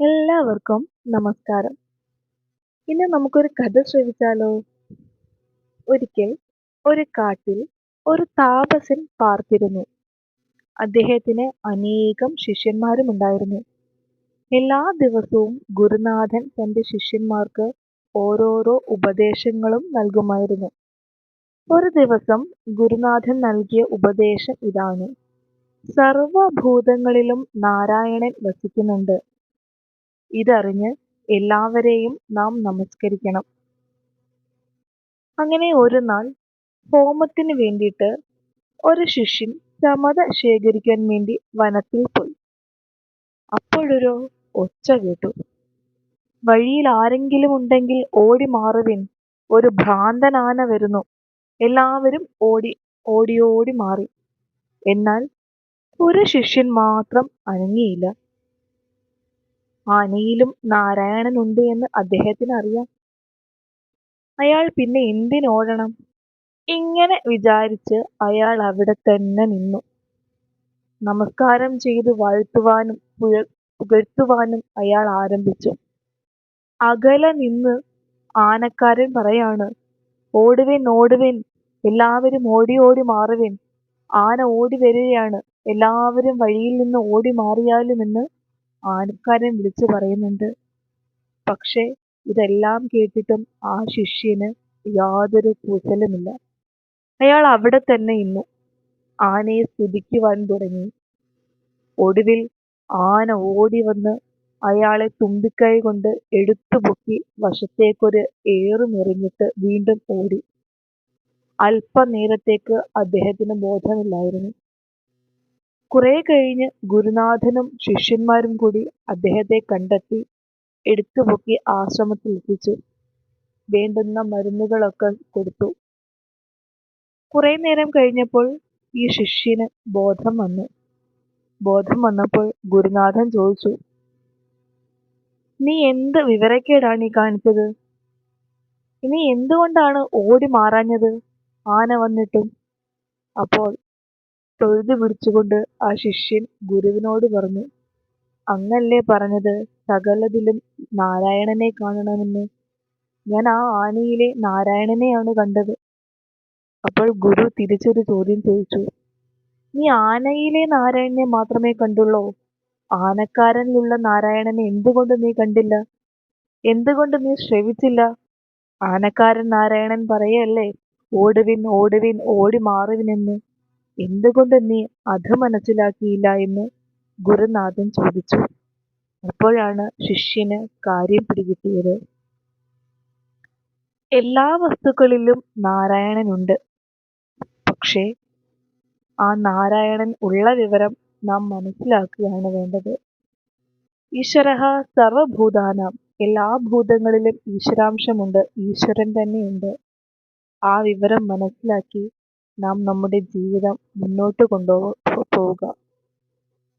എല്ലാവർക്കും നമസ്കാരം. ഇന്ന് നമുക്കൊരു കഥ ശ്രവിച്ചാലോ? ഒരിക്കൽ ഒരു കാട്ടിൽ ഒരു താപസൻ പാർത്തിരുന്നു. അദ്ദേഹത്തിന് അനേകം ശിഷ്യന്മാരും ഉണ്ടായിരുന്നു എല്ലാ ദിവസവും ഗുരുനാഥൻ തന്റെ ശിഷ്യന്മാർക്ക് ഓരോരോ ഉപദേശങ്ങളും നൽകുമായിരുന്നു. ഒരു ദിവസം ഗുരുനാഥൻ നൽകിയ ഉപദേശം ഇതാണ്. സർവഭൂതങ്ങളിലും നാരായണൻ വസിക്കുന്നുണ്ട്. ഇതറിഞ്ഞ് എല്ലാവരെയും നാം നമസ്കരിക്കണം. അങ്ങനെ ഒരു നാൾ ഹോമത്തിന് വേണ്ടിയിട്ട് ഒരു ശിഷ്യൻ ചമത ശേഖരിക്കാൻ വേണ്ടി വനത്തിൽ പോയി. അപ്പോഴൊരു ഒച്ച കേട്ടു. വഴിയിൽ ആരെങ്കിലും ഉണ്ടെങ്കിൽ ഓടി മാറുവിൻ. ഒരു ഭ്രാന്തനാന വരുന്നു. എല്ലാവരും ഓടി ഓടി ഓടി മാറി. എന്നാൽ ഒരു ശിഷ്യൻ മാത്രം അനങ്ങിയില്ല. ആനയിലും നാരായണൻ ഉണ്ട് എന്ന് അദ്ദേഹത്തിന് അറിയാം അയാൾ പിന്നെ എന്തിനോടണം? ഇങ്ങനെ വിചാരിച്ച് അയാൾ അവിടെ തന്നെ നിന്നു. നമസ്കാരം ചെയ്ത് വാഴ്ത്തുവാനും പുഴ പുകഴ്ത്തുവാനും അയാൾ ആരംഭിച്ചു. അകലെ നിന്ന് ആനക്കാരൻ പറയാണ് ഓടുവിൻ ഓടുവിൻ എല്ലാവരും ഓടി ഓടി മാറുവിൻ. ആന ഓടി വരികയാണ്. എല്ലാവരും വഴിയിൽ നിന്ന് ഓടി മാറിയാലുമെന്ന് ആനക്കാരൻ വിളിച്ചു പറയുന്നുണ്ട് പക്ഷേ ഇതെല്ലാം കേട്ടിട്ടും ആ ശിഷ്യന് യാതൊരു കുശലുമില്ല അയാൾ അവിടെ തന്നെ ഇന്നു. ആനയെ സ്തുതിക്കുവാൻ തുടങ്ങി. ഒടുവിൽ ആന ഓടി വന്ന് അയാളെ തുമ്പിക്കൈ കൊണ്ട് എടുത്തു പൊക്കി വശത്തേക്കൊരു ഏറുമെറിഞ്ഞിട്ട് വീണ്ടും ഓടി. അല്പനേരത്തേക്ക് അദ്ദേഹത്തിന് ബോധമില്ലായിരുന്നു. കുറെ കഴിഞ്ഞ് ഗുരുനാഥനും ശിഷ്യന്മാരും കൂടി അദ്ദേഹത്തെ കണ്ടെത്തി എടുത്തുപൊക്കി ആശ്രമത്തിൽ എത്തിച്ചു. വേണ്ടുന്ന മരുന്നുകളൊക്കെ കൊടുത്തു. കുറെ നേരം കഴിഞ്ഞപ്പോൾ ഈ ശിഷ്യന് ബോധം വന്നു. ബോധം വന്നപ്പോൾ ഗുരുനാഥൻ ചോദിച്ചു നീ എന്ത് വിവരക്കേടാണ് ഈ കാണിച്ചത്? നീ എന്തുകൊണ്ടാണ് ഓടി മാറാഞ്ഞത്? ആന വന്നിട്ടും? അപ്പോൾ തൊഴുതു പിടിച്ചുകൊണ്ട് ആ ശിഷ്യൻ ഗുരുവിനോട് പറഞ്ഞു അങ്ങല്ലേ പറഞ്ഞത് സകലതിലും നാരായണനെ കാണണമെന്ന്. ഞാൻ ആ ആനയിലെ നാരായണനെയാണ് കണ്ടത്. അപ്പോൾ ഗുരു തിരിച്ചൊരു ചോദ്യം ചോദിച്ചു നീ ആനയിലെ നാരായണനെ മാത്രമേ കണ്ടുള്ളോ? ആനക്കാരനിലുള്ള നാരായണനെ എന്തുകൊണ്ട് നീ കണ്ടില്ല? എന്തുകൊണ്ട് നീ ശ്രവിച്ചില്ല? ആനക്കാരൻ നാരായണൻ പറയല്ലേ ഓടുവിൻ ഓടുവിൻ ഓടി മാറുവിനെന്ന് എന്തുകൊണ്ട് നീ അത് മനസ്സിലാക്കിയില്ല എന്ന് ഗുരുനാഥൻ ചോദിച്ചു. അപ്പോഴാണ് ശിഷ്യന് കാര്യം പിടികിട്ടിയത്. എല്ലാ വസ്തുക്കളിലും നാരായണനുണ്ട്. പക്ഷേ ആ നാരായണൻ ഉള്ള വിവരം നാം മനസ്സിലാക്കുകയാണ് വേണ്ടത്. ഈശ്വര സർവഭൂതാനാം. എല്ലാ ഭൂതങ്ങളിലും ഈശ്വരാംശമുണ്ട്. ഈശ്വരൻ തന്നെയുണ്ട്. ആ വിവരം മനസ്സിലാക്കി നാം നമ്മുടെ ജീവിതം മുന്നോട്ട് കൊണ്ടുപോവുക